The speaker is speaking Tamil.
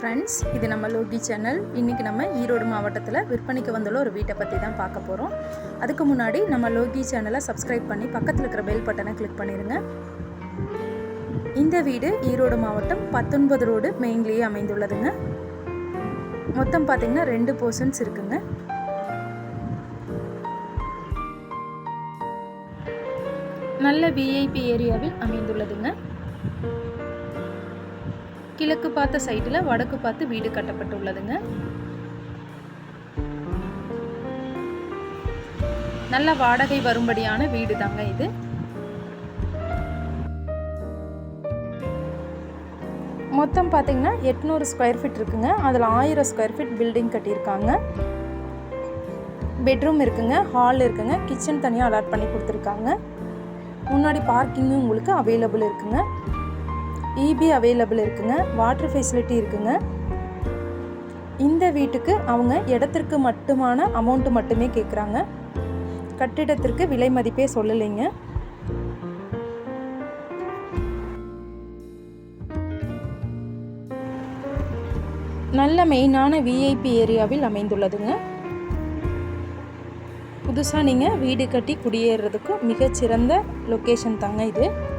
ஃப்ரெண்ட்ஸ் இது நம்ம லோகி சேனல் இன்றைக்கி நம்ம ஈரோடு மாவட்டத்தில் விற்பனைக்கு வந்துள்ள ஒரு வீட்டை பற்றி தான் பார்க்க போகிறோம் அதுக்கு முன்னாடி நம்ம லோகி சேனலை சப்ஸ்கிரைப் பண்ணி பக்கத்தில் இருக்கிற பெல் பட்டனை கிளிக் பண்ணிடுங்க இந்த வீடு ஈரோடு மாவட்டம் பத்தொன்பது ரோடு மெயின்லேயே அமைந்துள்ளதுங்க. மொத்தம் பார்த்திங்கன்னா ரெண்டு போர்ஷன்ஸ் இருக்குங்க. நல்ல விஐபி ஏரியாவில் அமைந்துள்ளதுங்க. கிழக்கு பார்த்த சைட்டில் வடக்கு பார்த்து வீடு கட்டப்பட்டுள்ளதுங்க. நல்ல வாடகை வரும்படியான வீடு தாங்க இது. மொத்தம் பார்த்தீங்கன்னா எட்நூறு ஸ்கொயர் ஃபீட் இருக்குங்க. அதில் ஆயிரம் ஸ்கொயர் ஃபீட் பில்டிங் கட்டியிருக்காங்க. பெட்ரூம் இருக்குங்க ஹால் இருக்குங்க கிச்சன் தனியாக அலாட் பண்ணி கொடுத்துருக்காங்க. முன்னாடி பார்க்கிங்கும் உங்களுக்கு அவைலபிள் இருக்குங்க. இபி அவைலபிள் இருக்குங்க. வாட்டர் ஃபெசிலிட்டி இருக்குங்க. இந்த வீட்டுக்கு அவங்க இடத்திற்கு மட்டுமான அமௌண்ட்டு மட்டுமே கேட்குறாங்க கட்டிடத்திற்கு விலை மதிப்பே சொல்லலைங்க. நல்ல மெயினான விஐபி ஏரியாவில் அமைந்துள்ளதுங்க. புதுசாக நீங்கள் வீடு கட்டி குடியேறதுக்கு மிகச்சிறந்த லொக்கேஷன் தாங்க இது.